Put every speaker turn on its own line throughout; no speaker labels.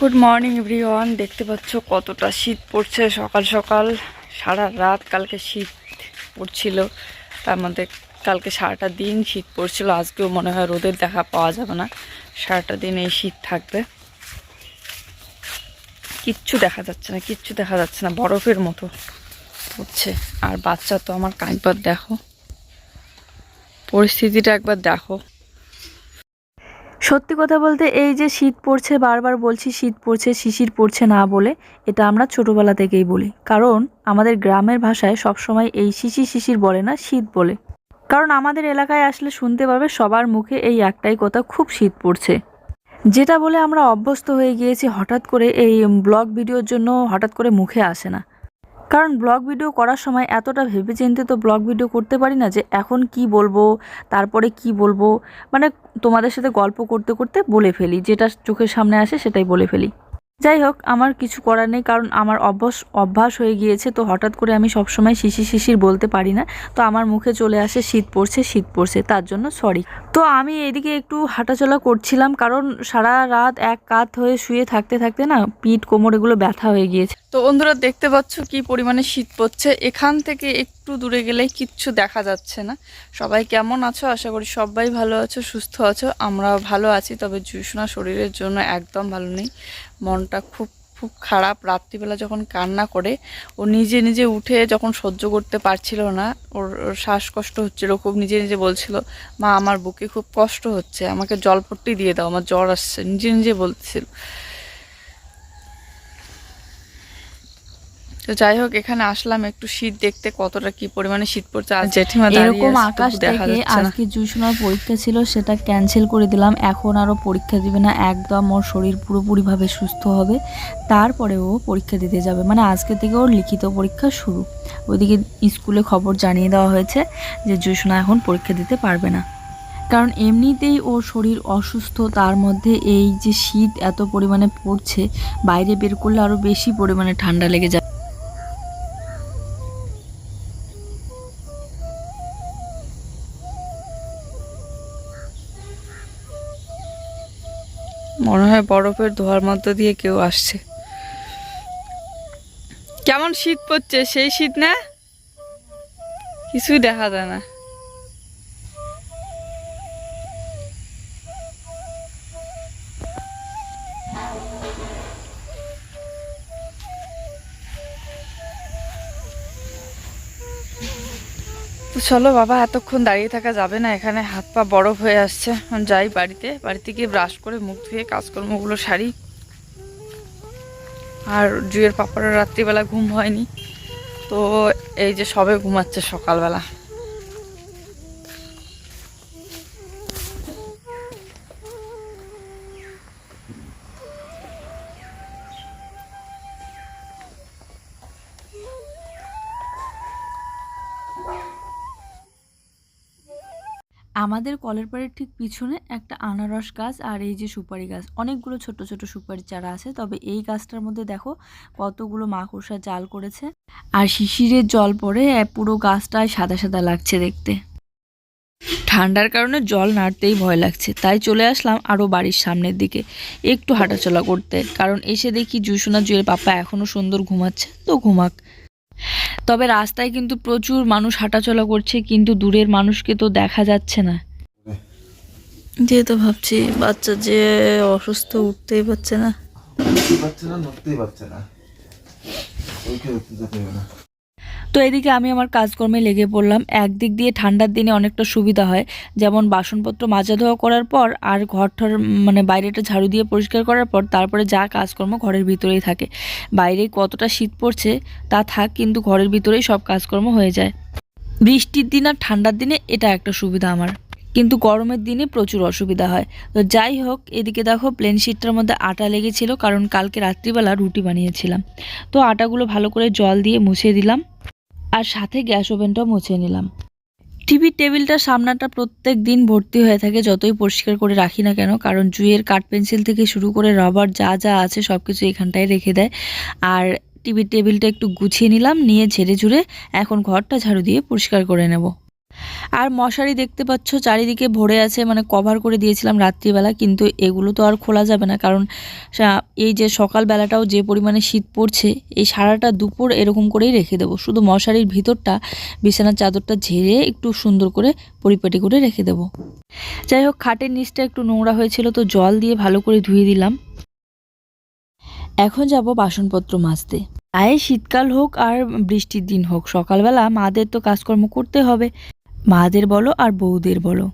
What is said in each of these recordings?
Good morning everyone দেখতে পাচ্ছ কতটা শীত পড়ছে। সকাল সকাল সারা রাত কালকে শীত পড়ছিল। তার মধ্যে কালকে সারাটা দিন শীত পড়ছিল। আজকেও মনে হয় রোদের দেখা পাওয়া যাবে না। সারাটা দিন এই শীত থাকবে। কিচ্ছু দেখা যাচ্ছে না, কিচ্ছু দেখা যাচ্ছে না। বরফের মতো পড়ছে। আর বাচ্চা তো আমার একবার দেখো। পরিস্থিতিটা একবার দেখো। সত্যি কথা বলতে এই যে শীত পড়ছে, বারবার বলছি শীত পড়ছে, শিশির পড়ছে না বলে, এটা আমরা ছোটোবেলা থেকেই বলি। কারণ আমাদের গ্রামের ভাষায় সবসময় এই শিশির শিশির বলে না, শীত বলে। কারণ আমাদের এলাকায় আসলে শুনতে পাবে সবার মুখে এই একটাই কথা, খুব শীত পড়ছে। যেটা বলে আমরা অভ্যস্ত হয়ে গিয়েছি, হঠাৎ করে এই ব্লগ ভিডিওর জন্য হঠাৎ করে মুখে আসে না। কারণ ব্লগ ভিডিও করার সময় এতটা ভেবেচিন্তে তো ব্লগ ভিডিও করতে পারি না যে এখন কি বলব, তারপরে কি বলব। মানে তোমাদের সাথে গল্প করতে করতে বলে ফেলি, যেটা চোখের সামনে আসে সেটাই বলে ফেলি। যাই হোক আমার কিছু করার নেই, কারণ আমার অভ্যাস অভ্যাস হয়ে গিয়েছে, তো হঠাৎ করে আমি সবসময় শিশির শিশির বলতে পারি না। তো আমার মুখে চলে আসে, শীত পড়ছে শীত পড়ছে, তার জন্য সরি তো আমি এদিকে একটু হাঁটাচলা করছিলাম, কারণ সারা রাত এক কাত হয়ে শুয়ে থাকতে থাকতে না পিঠ, কোমর এগুলো ব্যথা হয়ে গিয়েছে। তো বন্ধুরা, দেখতে পাচ্ছ কি পরিমাণে শীত পড়ছে। এখান থেকে একটু দূরে গেলে কিচ্ছু দেখা যাচ্ছে না। সবাই কেমন আছো? আশা করি সবাই ভালো আছো, সুস্থ আছো। আমরা ভালো আছি, তবে জুসোনা শরীরের জন্য একদম ভালো নেই। মনটা খুব খুব খারাপ। রাত্রিবেলা যখন কান্না করে, ও নিজে নিজে উঠে যখন সহ্য করতে পারছিল না, ওর ওর শ্বাসকষ্ট হচ্ছিল, খুব নিজে নিজে বলছিল, মা, আমার বুকে খুব কষ্ট হচ্ছে, আমাকে জলপট্টি দিয়ে দাও, আমার জ্বর আসছে। নিজে নিজে বলছিল। তো যাই হোক এখানে আসলাম একটু শীত দেখতে কতটা কি পরিমাণে শীত পড়ছে আর জেঠিমা
এরকম আকাশ
দেখা যাচ্ছে
আজকে জুসুনার পরীক্ষা ছিল সেটা ক্যান্সেল করে দিলাম। এখন আরও পরীক্ষা দিবে না একদম ওর শরীর পুরোপুরিভাবে সুস্থ হবে। তারপরে ও পরীক্ষা দিতে যাবে। মানে আজকে থেকে ওর লিখিত পরীক্ষা শুরু। ওইদিকে স্কুলে খবর জানিয়ে দেওয়া হয়েছে যে জুসুনা এখন পরীক্ষা দিতে পারবে না। কারণ এমনিতেই ওর শরীর অসুস্থ তার মধ্যে এই যে শীত এত পরিমাণে পড়ছে বাইরে বের করলে আরও বেশি পরিমাণে ঠান্ডা লেগে যাবে
মনে হয় বরফের ধোয়ার মধ্য দিয়ে কেউ আসছে। কেমন শীত পড়ছে? সেই শীত না? কিছুই দেখা যায় না। চলো বাবা, এতক্ষণ দাঁড়িয়ে থাকা যাবে না, এখানে হাত পা বরফ হয়ে আসছে। যাই বাড়িতে বাড়িতে গিয়ে ব্রাশ করে মুখ ধুয়ে কাজকর্মগুলো সারি। আর জুয়ের পাপারও রাত্রিবেলা ঘুম হয়নি, তো এই যে সবে ঘুমাচ্ছে সকালবেলা।
আমাদের কলের পাড়ের ঠিক পিছনে একটা আনারস গাছ আর এই যে সুপারি গাছ। অনেকগুলো ছোট ছোট সুপারি চারা আছে। তবে এই গাছটার মধ্যে দেখো কতগুলো মাকড়সা জাল করেছে। আর শিশিরের জল পড়ে পুরো গাছটায় সাদা সাদা লাগছে দেখতে। ঠান্ডার কারণে জল নাড়তেই ভয় লাগছে। তাই চলে আসলাম আরও বাড়ির সামনের দিকে, একটু হাঁটাচলা করতে। কারণ এসে দেখি জুসুনা জুয়ের পাপা এখনও সুন্দর ঘুমাচ্ছে, তো ঘুমাক। তবে রাস্তায় কিন্তু প্রচুর মানুষ হাঁটাচলা করছে কিন্তু দূরের মানুষকে তো দেখা যাচ্ছে না।
যেহেতু ভাবছি বাচ্চা যে অসুস্থ উঠতেই পারছে না।
উঠতেই পারছে না নড়তেই পারছে না। ওইকে উঠতে না।
তো এদিকে আমি আমার কাজকর্মে লেগে পড়লাম। একদিক দিয়ে ঠান্ডার দিনে অনেকটা সুবিধা হয়। যেমন বাসনপত্র মাজা ধোয়া করার পর আর ঘর ঠর মানে বাইরেটা ঝাড়ু দিয়ে পরিষ্কার করার পর তারপরে যা কাজকর্ম ঘরের ভিতরেই থাকে। বাইরে কতটা শীত পড়ছে তা থাক, কিন্তু ঘরের ভিতরেই সব কাজকর্ম হয়ে যায়। বৃষ্টির দিন আর ঠান্ডার দিনে এটা একটা সুবিধা আমার। কিন্তু গরমের দিনে প্রচুর অসুবিধা হয়। তো যাই হোক, এদিকে দেখো প্লেন শিটটার মধ্যে আটা লেগেছিল, কারণ কালকে রাত্রিবেলা রুটি বানিয়েছিলাম। তো আটাগুলো ভালো করে জল দিয়ে মুছে দিলাম। আর সাথে গ্যাস ওভেনটাও মুছে নিলাম। টিভির টেবিলটার সামনাটা প্রত্যেক দিন ভর্তি হয়ে থাকে, যতই পরিষ্কার করে রাখি না কেন, কারণ জুয়ের কাঠ পেন্সিল থেকে শুরু করে রবার যা যা আছে সব কিছু এখানটায় রেখে দেয়। আর টিভির টেবিলটা একটু গুছিয়ে নিলাম, নিয়ে ঝেড়ে ঝুড়ে এখন ঘরটা ঝাড়ু দিয়ে পরিষ্কার করে নেব। আর মশারি দেখতে পাচ্ছ, চারিদিকে ভরে আছে মানে কভার করে দিয়েছিলাম রাত্রিবেলা, কিন্তু এগুলো তো আর খোলা যাবে না, কারণ এই যে সকালবেলাটাও যে পরিমাণে শীত পড়ছে, এই সারাটা দুপুর এরকম করেই রেখে দেবো। শুধু মশারির ভিতরটা, বিছানার চাদরটা ঝেড়ে একটু সুন্দর করে পরিপাটি করে রেখে দেবো। যাই হোক, খাটের নিচটা একটু নোংরা হয়েছিল, তো জল দিয়ে ভালো করে ধুয়ে দিলাম। এখন যাব বাসনপত্র মাজতে। আয়ে শীতকাল হোক আর বৃষ্টির দিন হোক, সকালবেলা মাদের তো কাজকর্ম করতে হবে। মাদের বলো আর বউদের বলো।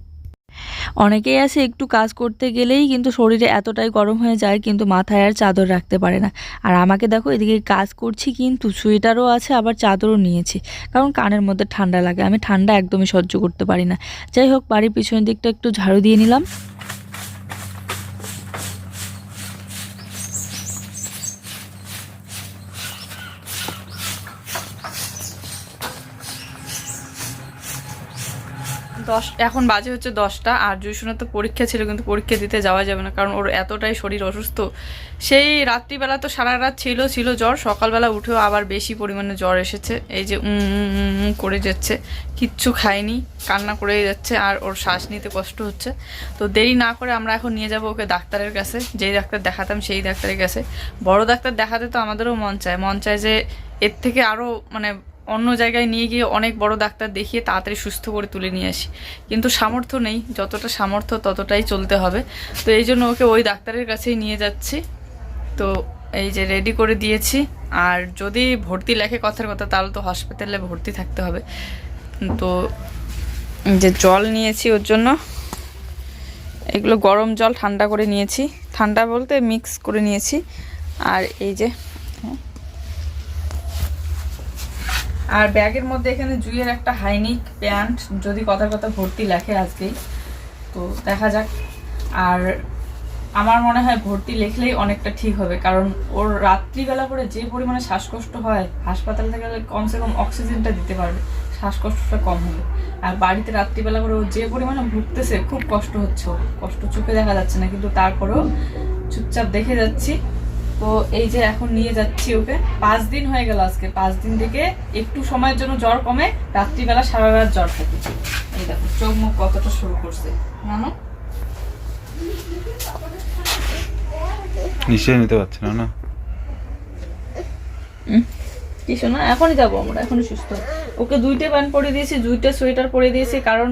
অনেকেই আছে একটু কাজ করতে গেলেই কিন্তু শরীরে এতটাই গরম হয়ে যায় কিন্তু মাথায় আর চাদর রাখতে পারে না। আর আমাকে দেখো এদিকে কাজ করছি কিন্তু সোয়েটারও আছে, আবার চাদরও নিয়েছি। কারণ কানের মধ্যে ঠান্ডা লাগে, আমি ঠান্ডা একদমই সহ্য করতে পারি না। যাই হোক, বাড়ির পিছনের দিকটা একটু ঝাড়ু দিয়ে নিলাম।
দশ এখন বাজে হচ্ছে দশটা, আর জুইসোনার তো পরীক্ষা ছিল, কিন্তু পরীক্ষা দিতে যাওয়া যাবে না, কারণ ওর এতটাই শরীর অসুস্থ। সেই রাত্রিবেলা তো সারা রাত ছিল ছিল জ্বর, সকালবেলা উঠেও আবার বেশি পরিমাণে জ্বর এসেছে, এই যে উম করে যাচ্ছে, কিচ্ছু খায়নি, কান্না করেই যাচ্ছে, আর ওর শ্বাস নিতে কষ্ট হচ্ছে। তো দেরি না করে আমরা এখন নিয়ে যাব ওকে ডাক্তারের কাছে, যেই ডাক্তার দেখাতাম সেই ডাক্তারের কাছে। বড় ডাক্তার দেখাতে তো আমাদেরও মন চায় মন চায় যে এর থেকে আরও মানে অন্য জায়গায় নিয়ে গিয়ে অনেক বড় ডাক্তার দেখিয়ে তাড়াতাড়ি সুস্থ করে তুলে নিয়ে আসি। কিন্তু সামর্থ্য নেই, যতটা সামর্থ্য ততটাই চলতে হবে। তো এই জন্য ওকে ওই ডাক্তারের কাছেই নিয়ে যাচ্ছি। তো এই যে রেডি করে দিয়েছি। আর যদি ভর্তি লেখে কথার কথা, তাহলে তো হসপিটালে ভর্তি থাকতে হবে। তো যে জল নিয়েছি ওর জন্য। এগুলো গরম জল ঠান্ডা করে নিয়েছি। ঠান্ডা বলতে মিক্স করে নিয়েছি। আর এই যে আর ব্যাগের মধ্যে এখানে জুইয়ের একটা হাইনিক প্যান্ট, যদি কথার কথা ভর্তি লেখে আজকেই। তো দেখা যাক। আর আমার মনে হয় ভর্তি লেখলেই অনেকটা ঠিক হবে, কারণ ওর রাত্রিবেলা করে যে পরিমাণে শ্বাসকষ্ট হয়, হাসপাতাল থেকে কমসে কম অক্সিজেনটা দিতে পারবে, শ্বাসকষ্টটা কম হবে। আর বাড়িতে রাত্রিবেলা করে ও যে পরিমাণে ভুগতেছে, খুব কষ্ট হচ্ছে কষ্ট চোখে দেখা যাচ্ছে না, কিন্তু তারপরেও চুপচাপ দেখে যাচ্ছি। তো এই যে এখন নিয়ে যাচ্ছি ওকে। পাঁচ দিন হয়ে গেল আজকে। পাঁচ দিন থেকে একটু সময়ের জন্য জ্বর কমে রাত্রিবেলা সারা রাত জ্বর থাকে। এই দেখো চোখ মুখ কতটা শুরু করছে। জানো
নিশ্চয়ই নিতে পারছে না না?
কি শোনা এখনই যাব আমরা এখনই সুস্থ। ওকে দুইটা প্যান্ট পরে দিয়েছি দুইটা সোয়েটার পরে দিয়েছি কারণ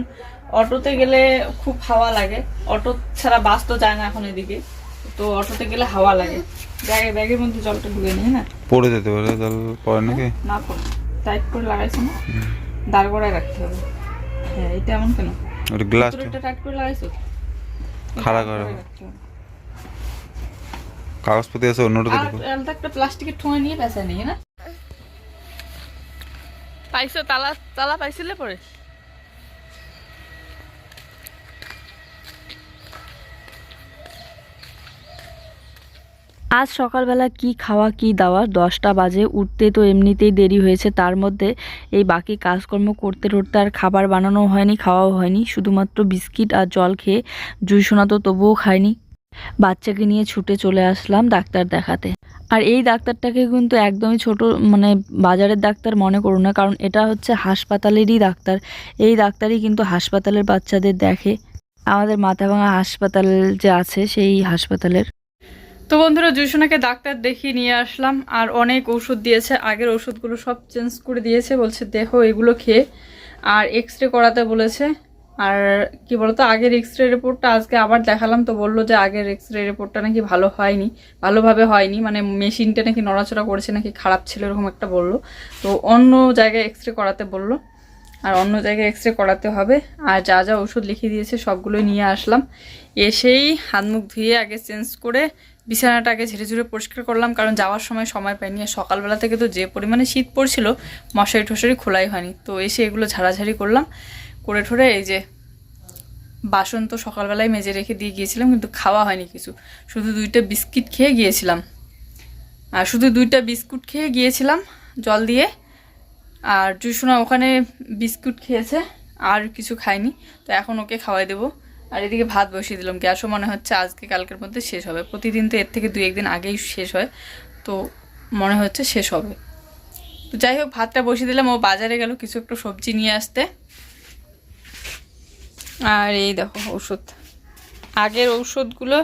অটোতে গেলে খুব হাওয়া লাগে। অটো ছাড়া বাস তো যায় না এখন এদিকে। তো অটোতে গেলে হাওয়া লাগে। ব্যাগে ব্যাগের মধ্যে জলটা ঢুকে নিই না?
পড়ে যেতে পারে জল পড়ে নাকি?
না করে টাইট করে লাগাইছো না? দাঁড় করায় রাখতে হবে। হ্যাঁ এটা এমন কেন?
ওটা গ্লাসটা
ভিতরেরটা টাইট করে লাগাইছো?
খাড়া করে
রাখতে
কাগজপত্র আছে অন্যটা দেখো।
আলাদা একটা প্লাস্টিকের ঠোঁয়া নিয়ে বেচা নেই না? পাইছো তালা তালা পাইছিলে পরে?
আজ সকালবেলা কি খাওয়া, কি দাওয়া? দশটা বাজে, উঠতে তো এমনিতেই দেরি হয়েছে। তার মধ্যে এই বাকি কাজকর্ম করতে করতে আর খাবার বানানো হয়নি, খাওয়াও হয়নি। শুধুমাত্র বিস্কিট আর জল খেয়ে জুই সোনা তো তবুও খায়নি বাচ্চাকে নিয়ে ছুটে চলে আসলাম ডাক্তার দেখাতে। আর এই ডাক্তারটাকে কিন্তু একদমই ছোট মানে বাজারের ডাক্তার মনে করো না, কারণ এটা হচ্ছে হাসপাতালেরই ডাক্তার। এই ডাক্তারই কিন্তু হাসপাতালের বাচ্চাদের দেখে। আমাদের মাথাভাঙা হাসপাতাল যে আছে, সেই হাসপাতালের।
তো বন্ধুরা জুসোনাকে ডাক্তার দেখিয়ে নিয়ে আসলাম, আর অনেক ওষুধ দিয়েছে। আগের ওষুধগুলো সব চেঞ্জ করে দিয়েছে, বলছে, দেখো, এগুলো খেয়ে। আর এক্স রে করাতে বলেছে, আর কি বলতো, আগের এক্স রে রিপোর্টটা আজকে আবার দেখালাম, তো বলল যে আগের এক্স রে রিপোর্টটা নাকি ভালো হয়নি, ভালোভাবে হয়নি মানে মেশিনটা নাকি নড়াচড়া করেছে, নাকি খারাপ ছিল, এরকম একটা বলল। তো অন্য জায়গায় এক্স রে করাতে বলল, আর অন্য জায়গায় এক্স রে করাতে হবে, আর যা যা ওষুধ লিখিয়ে দিয়েছে সবগুলোই নিয়ে আসলাম। এসেই হাত মুখ ধুয়ে আগে চেঞ্জ করে বিছানাটা আগে ঝেড়ে ঝুড়ে পরিষ্কার করলাম, কারণ যাওয়ার সময় সময় পাইনি আর সকালবেলা থেকে তো যে পরিমাণে শীত পড়ছিল, মশারি টশারি খোলাই হয়নি। তো এসে এগুলো ঝাড়াঝাড়ি করলাম, করে ঠোরে এই যে বাসন তো সকালবেলায় মেজে রেখে দিয়ে গিয়েছিলাম, কিন্তু খাওয়া হয়নি কিছু। শুধু দুইটা বিস্কিট খেয়ে গিয়েছিলাম। আর শুধু দুইটা বিস্কুট খেয়ে গিয়েছিলাম জল দিয়ে। আর জুসোনা ওখানে বিস্কুট খেয়েছে, আর কিছু খায়নি তো এখন ওকে খাওয়াই দেবো। আর এদিকে ভাত বসিয়ে দিলাম। গ্যাসও মনে হচ্ছে আজকে কালকের মধ্যে শেষ হবে। প্রতিদিন তো এর থেকে দুই, একদিন আগেই শেষ হয়। তো মনে হচ্ছে শেষ হবে। তো যাই হোক, ভাতটা বসিয়ে দিলাম। ও বাজারে গেল কিছু একটু সবজি নিয়ে আসতে। আর এই দেখো ওষুধ আগের ঔষধগুলো,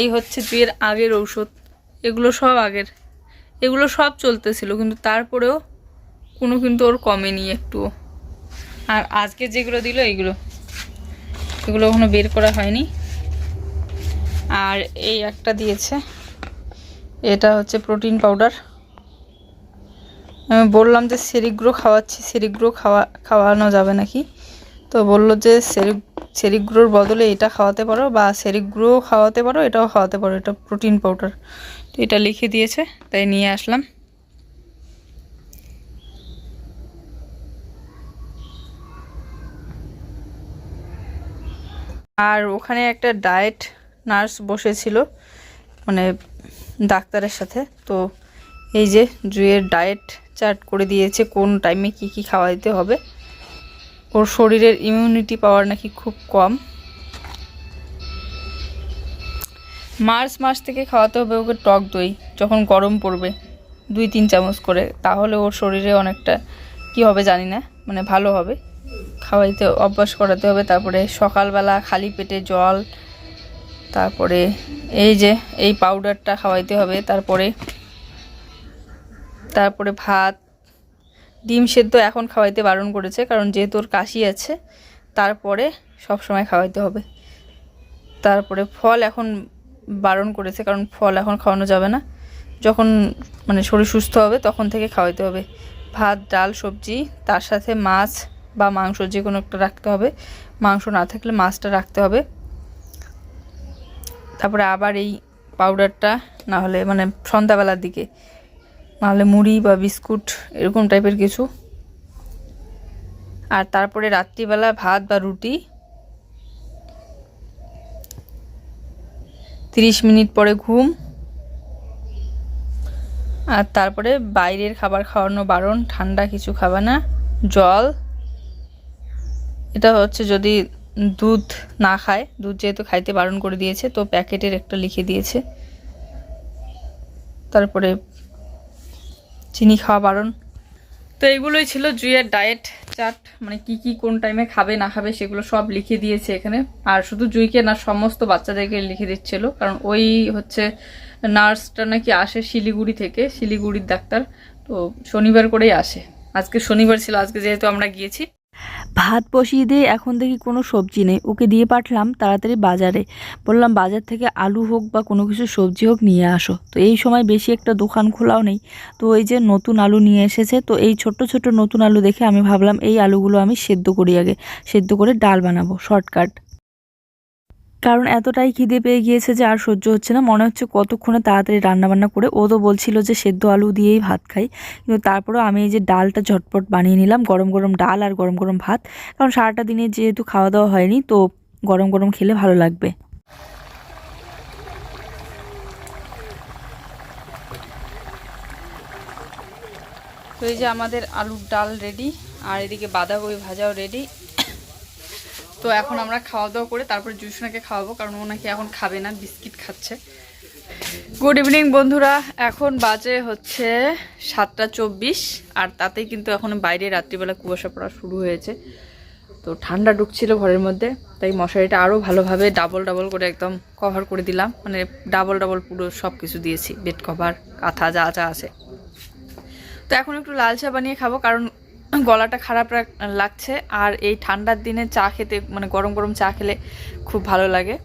এই হচ্ছে জুয়ের আগের ঔষধ। এগুলো সব আগের। এগুলো সব চলতেছিল, কিন্তু তারপরেও কোনো কিন্তু ওর কমেনি একটুও। আর আজকে যেগুলো দিল, এইগুলো। এগুলো এখনও বের করা হয়নি। আর এই একটা দিয়েছে। এটা হচ্ছে প্রোটিন পাউডার। আমি বললাম যে সেরিগ্রো খাওয়াচ্ছি, সেরিগ্রো খাওয়া, খাওয়ানো যাবে নাকি? তো বলল যে সেরি, সেরিগ্রোর বদলে এটা খাওয়াতে পারো বা সেরিগ্রো খাওয়াতে পারো, এটাও খাওয়াতে পারো, এটা প্রোটিন পাউডার। তো এটা লিখে দিয়েছে, তাই নিয়ে আসলাম। আর ওখানে একটা ডায়েট নার্স বসেছিল মানে ডাক্তারের সাথে। তো এই যে জুয়ের ডায়েট চার্ট করে দিয়েছে, কোন টাইমে কি কি খাওয়া দিতে হবে। ওর শরীরের ইমিউনিটি পাওয়ার নাকি খুব কম। মার্চ মাস থেকে খাওয়াতে হবে ওকে টক দই, যখন গরম পড়বে, দুই তিন চামচ করে। তাহলে ওর শরীরে অনেকটা কি হবে জানি না মানে ভালো হবে। খাওয়াইতে, অভ্যাস করাতে হবে। তারপরে সকালবেলা খালি পেটে জল, তারপরে এই যে, এই পাউডারটা খাওয়াইতে হবে। তারপরে তারপরে ভাত। ডিম সেদ্ধ এখন খাওয়াইতে বারণ করেছে, কারণ যেহেতু ওর কাশি আছে, তারপরে সব সময় খাওয়াইতে হবে। তারপরে ফল এখন বারণ করেছে, কারণ ফল এখন খাওয়ানো যাবে না। যখন মানে শরীর সুস্থ হবে, তখন থেকে খাওয়াইতে হবে। ভাত, ডাল, সবজি, তার সাথে মাছ বা মাংস যে কোনো একটা রাখতে হবে। মাংস না থাকলে মাছটা রাখতে হবে। তারপরে আবার এই পাউডারটা না হলে মানে সন্ধ্যাবেলার দিকে নাহলে মুড়ি বা বিস্কুট, এরকম টাইপের কিছু। আর তারপরে রাত্রিবেলা ভাত বা রুটি। তিরিশ মিনিট পরে ঘুম। আর তারপরে বাইরের খাবার খাওয়ানো বারণ, ঠান্ডা কিছু খাবে না, জল। এটা হচ্ছে যদি দুধ না খায়, দুধ যেহেতু খাইতে বারণ করে দিয়েছে, তো প্যাকেটের একটা লিখে দিয়েছে। তারপরে চিনি খাওয়া বারণ। তো এইগুলোই ছিল জুইয়ের ডায়েট চার্ট মানে কি কি কোন টাইমে খাবে, না খাবে, সেগুলো সব লিখে দিয়েছে এখানে। আর শুধু জুইকে না, সমস্ত বাচ্চাদেরকে লিখে দিচ্ছিল, কারণ ওই হচ্ছে নার্সটা নাকি আসে শিলিগুড়ি থেকে, শিলিগুড়ির ডাক্তার। তো শনিবার করেই আসে। আজকে শনিবার ছিল, আজকে যেহেতু আমরা গিয়েছি।
ভাত বসিয়ে দিয়ে এখন দেখি কোনো সবজি নেই। ওকে দিয়ে পাঠলাম তাড়াতাড়ি বাজারে। বললাম, বাজার থেকে আলু হোক বা কোনো কিছু সবজি হোক নিয়ে আসো। তো এই সময় বেশি একটা দোকান খোলাও নেই। তো এই যে নতুন আলু নিয়ে এসেছে, তো এই ছোট্ট ছোট নতুন আলু দেখে আমি ভাবলাম, এই আলুগুলো আমি সেদ্ধ করি আগে। সেদ্ধ করে ডাল বানাবো, শর্টকাট। কারণ এতটাই খিদে পেয়ে গিয়েছে যে আর সহ্য হচ্ছে না। মনে হচ্ছে কতক্ষণে তাড়াতাড়ি রান্নাবান্না করে। ও তো বলছিল যে সেদ্ধ আলু দিয়েই ভাত খাই। কিন্তু তারপরেও আমি এই যে ডালটা ঝটপট বানিয়ে নিলাম, গরম গরম ডাল আর গরম গরম ভাত। কারণ সারাটা দিনে যেহেতু খাওয়া দাওয়া হয়নি, তো গরম গরম খেলে ভালো লাগবে।
তো এই যে আমাদের আলুর ডাল রেডি আর এদিকে বাঁধাকপি ভাজাও রেডি তো এখন আমরা খাওয়া দাওয়া করে তারপরে জুসনাকে খাওয়াবো, কারণ ও নাকি এখন খাবে না, বিস্কিট খাচ্ছে। গুড ইভিনিং বন্ধুরা। এখন বাজে হচ্ছে সাতটা চব্বিশ, আর তাতেই কিন্তু এখন বাইরে রাত্রিবেলা কুয়াশা পড়া শুরু হয়েছে। তো ঠান্ডা ঢুকছিল ঘরের মধ্যে, তাই মশারিটা আরও ভালোভাবে ডাবল ডাবল করে একদম কভার করে দিলাম। মানে ডাবল ডাবল পুরো সব কিছু দিয়েছি বেড কভার কাঁথা, যা যা আছে। তো এখন একটু লাল চা বানিয়ে খাব, কারণ গলাটা খারাপ লাগছে। আর এই ঠান্ডার দিনে চা খেতে মানে গরম গরম চা খেলে খুব ভালো লাগে।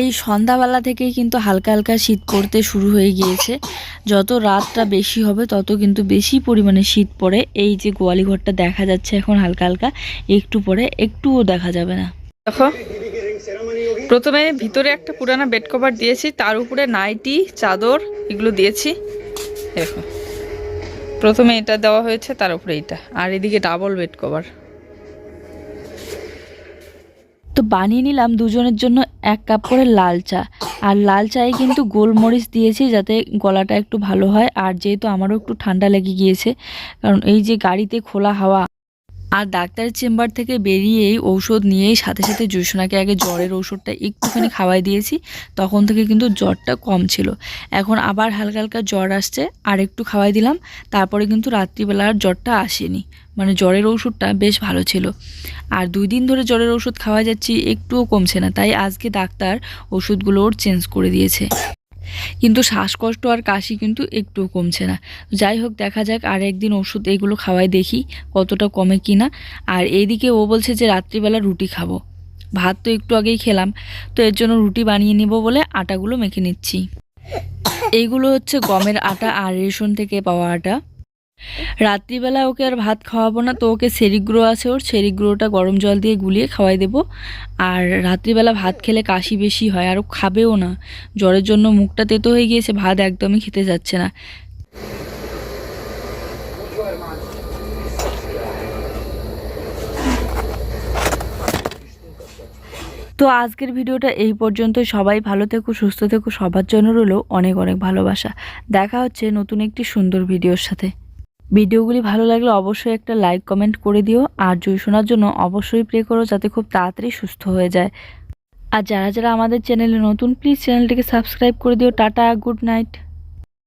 এই সন্ধ্যাবেলা থেকেই কিন্তু হালকা হালকা শীত পড়তে শুরু হয়ে গিয়েছে। যত রাতটা বেশি হবে তত কিন্তু বেশি পরিমাণে শীত পড়ে। এই যে গোয়ালি ঘরটা দেখা যাচ্ছে এখন হালকা হালকা একটু পরে একটুও দেখা যাবে না।
দেখো প্রথমে ভিতরে একটা পুরানা বেড কভার দিয়েছি তার উপরে নাইটি চাদর এগুলো দিয়েছি। দেখো। প্রথমে এটা দেওয়া হয়েছে, তার উপরে এটা। আর এদিকে ডাবল বেড কভার
তো বানিয়ে নিলাম দুজনের জন্য এক কাপ করে লাল চা। আর লাল চায়ে কিন্তু গোলমরিচ দিয়েছি যাতে গলাটা একটু ভালো হয়। আর যেহেতু আমারও একটু ঠান্ডা লেগে গিয়েছে, কারণ এই যে গাড়িতে খোলা হাওয়া আর ডাক্তারের চেম্বার থেকে বেরিয়েই ঔষধ নিয়েই সাথে সাথে জুসোনাকে আগে জ্বরের ঔষধটা একটুখানি খাওয়াই দিয়েছি, তখন থেকে কিন্তু জ্বরটা কম ছিল। এখন আবার হালকা হালকা জ্বর আসছে, আর একটু খাওয়াই দিলাম, তারপরে কিন্তু রাত্রিবেলা আর জ্বরটা আসেনি। মানে জ্বরের ওষুধটা বেশ ভালো ছিল। আর দুই দিন ধরে জ্বরের ওষুধ খাওয়া যাচ্ছি, একটুও কমছে না, তাই আজকে ডাক্তার ওষুধগুলো ওর চেঞ্জ করে দিয়েছে। কিন্তু শ্বাসকষ্ট আর কাশি কিন্তু একটুও কমছে না। যাই হোক, দেখা যাক আর একদিন ওষুধ এগুলো খাওয়াই দেখি কতটা কমে কি না। আর এইদিকে ও বলছে যে রাত্রিবেলা রুটি খাব। ভাত তো একটু আগেই খেলাম, তো এর জন্য রুটি বানিয়ে নিব বলে আটাগুলো মেখে নিচ্ছি। এইগুলো হচ্ছে গমের আটা আর রেশন থেকে পাওয়া আটা। রাত্রিবেলা ওকে আর ভাত খাওয়াবো না, তো ওকে সেরিগ্রো আছে ওর সেরিগ্রোটা গরম জল দিয়ে গুলিয়ে খাওয়াই দেবো। আর রাত্রিবেলা ভাত খেলে কাশি বেশি হয়, আর ও খাবেও না। জ্বরের জন্য মুখটা তেতো হয়ে গিয়েছে, ভাত একদমই খেতে যাচ্ছে না। তো আজকের ভিডিওটা এই পর্যন্ত। সবাই ভালো থেকো, সুস্থ থেকো, সবার জন্য রইল অনেক অনেক ভালোবাসা। দেখা হচ্ছে নতুন একটি সুন্দর ভিডিওর সাথে। ভিডিওগুলি ভালো লাগলে অবশ্যই একটা লাইক, কমেন্ট করে দিও। আর জয় শোনার জন্য অবশ্যই প্রে করো যাতে খুব তাড়াতাড়ি সুস্থ হয়ে যায়। আর যারা যারা আমাদের চ্যানেলে নতুন প্লিজ চ্যানেলটিকে সাবস্ক্রাইব করে দিও। Tata good night